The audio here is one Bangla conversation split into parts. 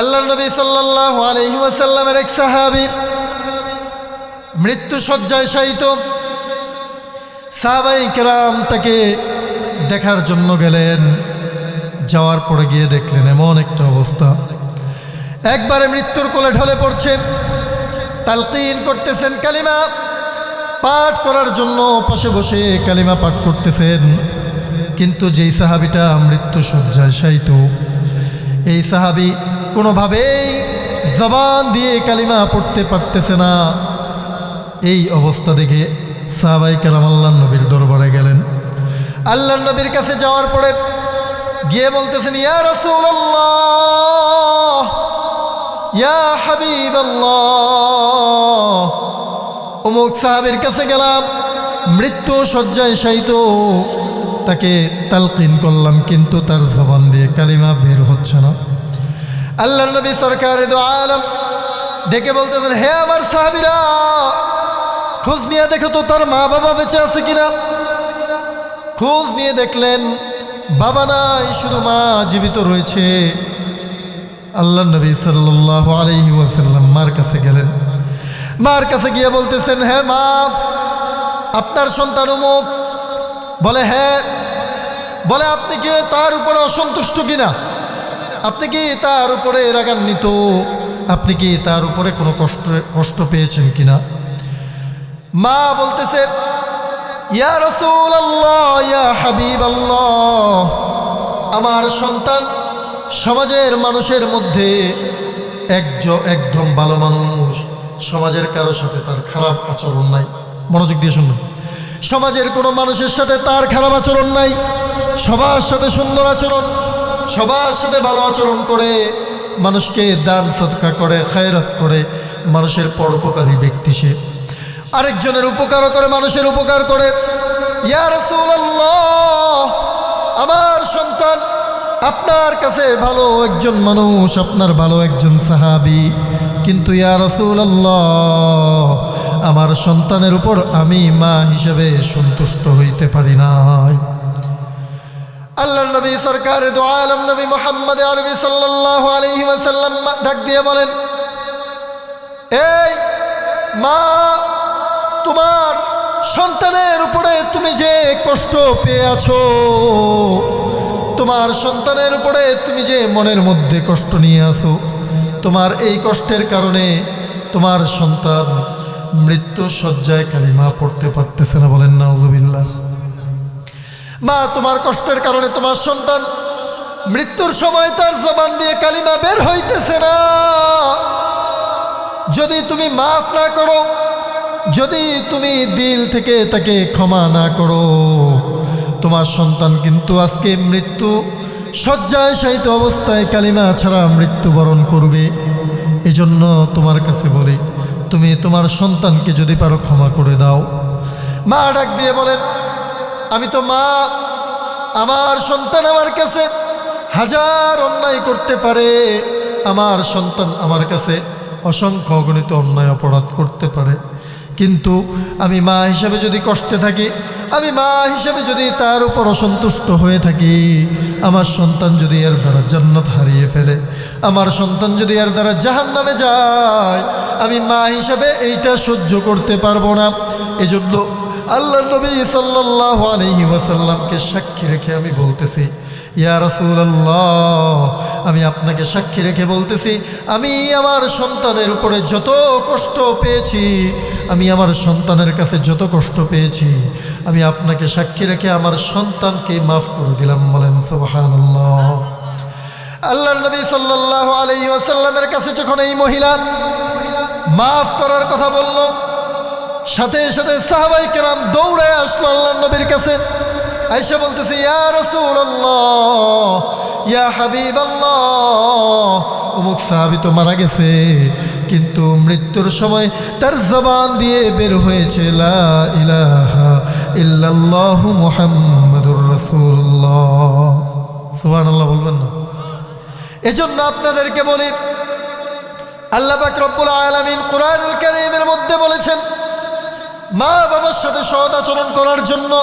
আল্লাহ নবী সাল্লাহ আলহি ওয়াসাল্লামের এক সাহাবি মৃত্যু শয্যায় শায়িত। সাহাবাই কেরাম তাকে দেখার জন্য গেলেন। যাওয়ার পরে গিয়ে দেখলেন এমন একটা অবস্থা। একবারে মৃত্যুর কোলে ঢলে পড়ছে। তালকিন করতেছেন কালিমা পাঠ করার জন্য পাশে বসে কালিমা পাঠ করতেছেন। কিন্তু যেই সাহাবিটা মৃত্যু শয্যায় শায়িত, এই সাহাবি কোনোভাবেই জবান দিয়ে কালিমা পড়তে পারতেছে না। এই অবস্থা দেখে সাহাবাই কালাম আল্লাহ নবীর দরবারে গেলেন। আল্লাহ নবীর কাছে যাওয়ার পরে গিয়ে বলতেছেন, ইয়া রাসূলুল্লাহ, ইয়া হাবিবাল্লাহ। অমুক সাহাবের কাছে গেলাম, মৃত্যু শয্যায় শায়িত। তাকে তালকিন করলাম, কিন্তু তার জবান দিয়ে কালিমা বের হচ্ছে না। আল্লাহ নবী সরকার আলম ডেকে বলতেছেন, হে আমার সাহাবিরা, খোঁজ নিয়ে দেখো তো তার মা বাবা বেঁচে আছে কিনা? খোঁজ নিয়ে দেখলেন, বাবা নাই, শুধু মা জীবিত রয়েছে। আল্লাহ নবী সাল্লাহ আলহি ওয়াসাল্লাম মার কাছে গেলেন। মার কাছে গিয়ে বলতেছেন হ্যাঁ মা, আপনার সন্তান বলে হ্যাঁ। বলে, আপনি কি তার উপরে অসন্তুষ্ট কিনা? আপনি কি তার উপরে রাগান্বিত? আপনি কি তার উপরে কোনো কষ্ট কষ্ট পেয়েছেন কিনা? মা বলতেছে, ইয়া রসুল আল্লাহ ইয়া হাবিব আল্লাহ আমার সন্তান সমাজের মানুষের মধ্যে একজন একদম ভালো মানুষ। সমাজের কারও সাথে তার খারাপ আচরণ নাই। মনোযোগ দিয়ে শুনবেন সমাজের কোনো মানুষের সাথে তার খারাপ আচরণ নাই। সবার সাথে সুন্দর আচরণ। সবার সাথে ভালো আচরণ করে, মানুষকে দান সৎকা করে, খায়রাত করে, মানুষের পরোপকারী ব্যক্তি সে। আরেকজনের উপকারও করে, মানুষের উপকার করে। আমার সন্তান, আপনার কাছে ভালো একজন মানুষ, আপনার ভালো একজন সাহাবি। কিন্তু ইয়া রাসূলুল্লাহ, আমার সন্তানের উপর আমি মা হিসেবে সন্তুষ্ট হইতে পারি আল্লাহ নবী সরকার দো আলম নবী মোহাম্মদ আরবি সাল্লাহ আলহি ওয়াসাল্লাম ডাক দিয়ে বলেন, এই মা, তোমার সন্তানের উপরে তুমি যে কষ্ট পেয়ে আছো, তোমার সন্তানের উপরে তুমি যে মনের মধ্যে কষ্ট নিয়ে আসো তোমার এই কষ্টের কারণে তোমার সন্তান মৃত্যু শয্যায় কালিমা পড়তে পারতেছে না বলেন না মা তোমার কষ্টের কারণে তোমার সন্তান মৃত্যুর সময় তার জবান দিয়ে কালিমা বের হইতেছে না। যদি তুমি মাফ না করো, যদি তুমি দিল থেকে তাকে ক্ষমা না করো, তোমার সন্তান কিন্তু আজকে মৃত্যু শয্যায় সাহিত্য অবস্থায় কালিমা ছাড়া মৃত্যুবরণ করবে। এজন্য তোমার কাছে বলি, তুমি তোমার সন্তানকে যদি পারো ক্ষমা করে দাও। মা ডাক দিয়ে বলেন আমি তো মা, আমার সন্তান আমার কাছে হাজার অন্যায় করতে পারে। আমার সন্তান আমার কাছে অসংখ্য অগণিত অন্যায় অপরাধ করতে পারে। কিন্তু আমি মা হিসাবে যদি কষ্টে থাকি, আমি মা হিসাবে যদি তার উপর অসন্তুষ্ট হয়ে থাকি, আমার সন্তান যদি এর দ্বারা জান্নাত হারিয়ে ফেলে, আমার সন্তান যদি এর দ্বারা জাহান নামে যায়, আমি মা হিসাবে এইটা সহ্য করতে পারব না। এজন্য আল্লাহ নবী সাল্লাহ আলহি ওয়াসাল্লামকে সাক্ষী রেখে আমি বলতেছি, ইয়া রাসূলুল্লাহ, আমি আপনাকে সাক্ষী রেখে বলতেছি, আমি আমার সন্তানের উপরে যত কষ্ট পেয়েছি, আমি আমার সন্তানের কাছে যত কষ্ট পেয়েছি, আমি আপনাকে সাক্ষী রেখে আমার সন্তানকে মাফ করে দিলাম। বলেন, সুবহানাল্লাহ। আল্লাহ নবী সাল্লাহ আলহি কাছে যখন এই মহিলা মাফ করার কথা বলল সাথে সাথে সাহাবাই কেরাম দৌড়ে আসলো আল্লাহ নবীর কাছে। আইসা বলতেছে, ইয়া রাসূলুল্লাহ, ইয়া হাবিবাল্লাহ। অমুক সাহাবি তো মারা গেছে, কিন্তু মৃত্যুর সময় তার জবান দিয়ে বের হয়েছে, লা ইলাহা বলবেন না? এজন্য আপনাদেরকে বলি, আল্লাহ পাক রব্বুল আলামিন কোরআনুল কারীমের মধ্যে বলেছেন মা বাবার সাথে সৎ আচরণ করার জন্য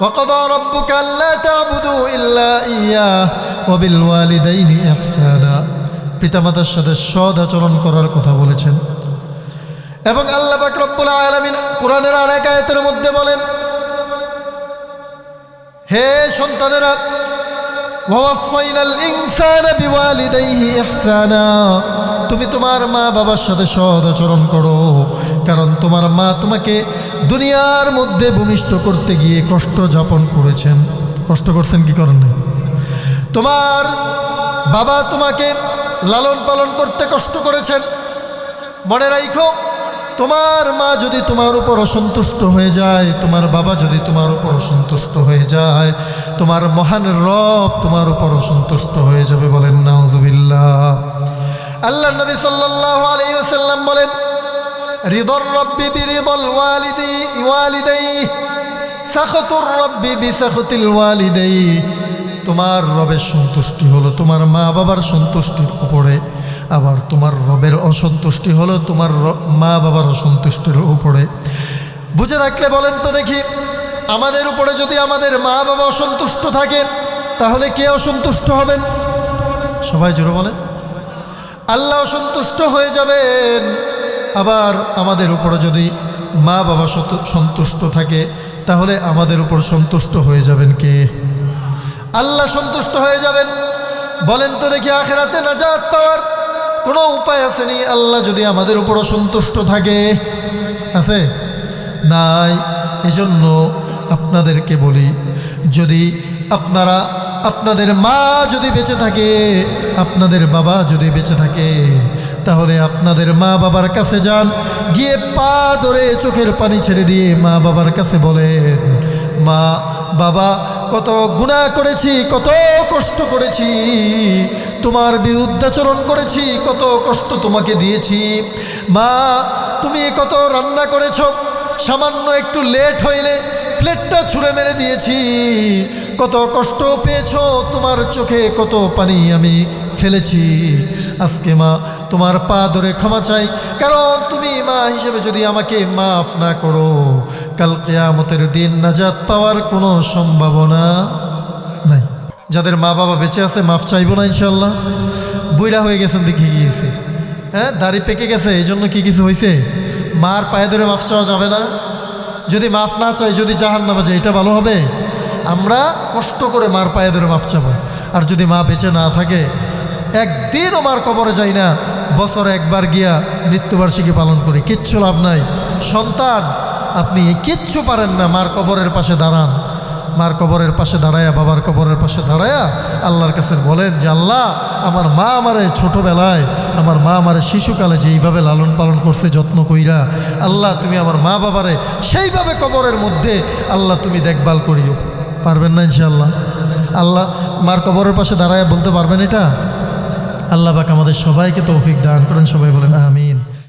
وقضى ربك ألا تعبدوا إلا إياه وبالوالدين إحسانا পিতামাতার সাথে সদ আচরণ করার কথা বলেছেন এবং আল্লাহ পাক রব্বুল আলামিন কোরআনের আরেক আয়াতের মধ্যে বলেন হে সন্তানেরা ওয়াসাইনাল ইনসানা বিওয়ালিদাইহি ইহসানা তুমি তোমার মা বাবার সাথে সদ আচরণ করো কারণ তোমার মা তোমাকে দুনিয়ার মধ্যে ভূমিষ্ঠ করতে গিয়ে কষ্ট যাপন করেছেন। কষ্ট করছেন কি করেন তোমার বাবা তোমাকে লালন পালন করতে কষ্ট করেছেন। মনে রাখো তোমার মা যদি তোমার উপর অসন্তুষ্ট হয়ে যায়, তোমার বাবা যদি তোমার উপর অসন্তুষ্ট হয়ে যায়, তোমার মহান রব তোমার উপর অসন্তুষ্ট হয়ে যাবে বলেন, নাউজুবিল্লাহ। আল্লাহ নবী সাল্লাল্লাহু আলাইহি ওয়াসাল্লাম বলেন রিদর রব্বি বিরিদল ওয়ালিদি, ওয়ালিদাই। সাখতুর রব্বি বিসাখতিল তোমার রবের সন্তুষ্টি হলো তোমার মা বাবার সন্তুষ্টির উপরে, আবার তোমার রবের অসন্তুষ্টি হলো তোমার মা বাবার অসন্তুষ্টির উপরে। বুঝে রাখলে বলেন তো দেখি, আমাদের উপরে যদি আমাদের মা বাবা অসন্তুষ্ট থাকে, তাহলে কে অসন্তুষ্ট হবেন? সবাই জোরে বলেন। আল্লাহ অসন্তুষ্ট হয়ে যাবেন। আবার আমাদের উপরে যদি মা বাবা সন্তুষ্ট থাকে, তাহলে আমাদের উপর সন্তুষ্ট হয়ে যাবেন কে? আল্লাহ সন্তুষ্ট হয়ে যাবেন। বলেন তো দেখি আখেরাতে নাজাত পাওয়ার কোনো উপায় আসেনি আল্লাহ যদি আমাদের উপর সন্তুষ্ট থাকে। আছে? নাই। এজন্য আপনাদেরকে বলি, যদি আপনারা, আপনাদের মা যদি বেঁচে থাকে, আপনাদের বাবা যদি বেঁচে থাকে তাহলে আপনাদের মা বাবার কাছে যান। গিয়ে পা ধরে চোখের পানি ছেড়ে দিয়ে মা বাবার কাছে বলেন, মা বাবা, কত গুণা করেছি, কত কষ্ট করেছি। তোমার বিরুদ্ধাচরণ করেছি, কত কষ্ট তোমাকে দিয়েছি। মা, তুমি কত রান্না করেছ, সামান্য একটু লেট হইলে প্লেটটা ছুঁড়ে মেরে দিয়েছি। কত কষ্ট পেয়েছ, তোমার চোখে কত পানি আমি ফেলেছি। আজকে মা, তোমার পা ধরে ক্ষমা চাই। কারণ তুমি মা হিসেবে যদি আমাকে মাফ না করো, কাল কেয়ামতের দিন নাজাত পাওয়ার কোনো সম্ভাবনা নাই। যাদের মা বাবা বেঁচে আছে, মাফ চাইব না ইনশাল্লাহ বুইরা হয়ে গেছেন দেখি গিয়েছে। হ্যাঁ দাড়ি পেকে গেছে এই জন্য কি কিছু হয়েছে মার পায়ে ধরে মাফ চাওয়া যাবে না। যদি মাফ না চাই, যদি জাহান নামা যায় এটা ভালো হবে। আমরা কষ্ট করে মার পায়ে ধরে মাফ চাবো। আর যদি মা বেঁচে না থাকে একদিনও মার কবরে যাই না, বছরে একবার গিয়া মৃত্যুবার্ষিকী পালন করি, কিচ্ছু লাভ নাই। সন্তান, আপনি কিচ্ছু পারেন না, মার কবরের পাশে দাঁড়ান। মার কবরের পাশে দাঁড়ায়া বাবার কবরের পাশে দাঁড়ায়া আল্লাহর কাছে বলেন যে, আল্লাহ, আমার মা আমারে ছোটোবেলায়, আমার মা আমারে শিশুকালে যেইভাবে লালন পালন করছে, যত্ন কইরা, আল্লাহ, তুমি আমার মা বাবারে সেইভাবে কবরের মধ্যে, আল্লাহ, তুমি দেখভাল করিও। পারবেন না ইনশাআল্লাহ? আল্লাহ, মার কবরের পাশে দাঁড়ায় বলতে পারবেন এটা? আল্লাহ পাক আমাদের সবাইকে তৌফিক দান করেন সবাই বলেন আমিন।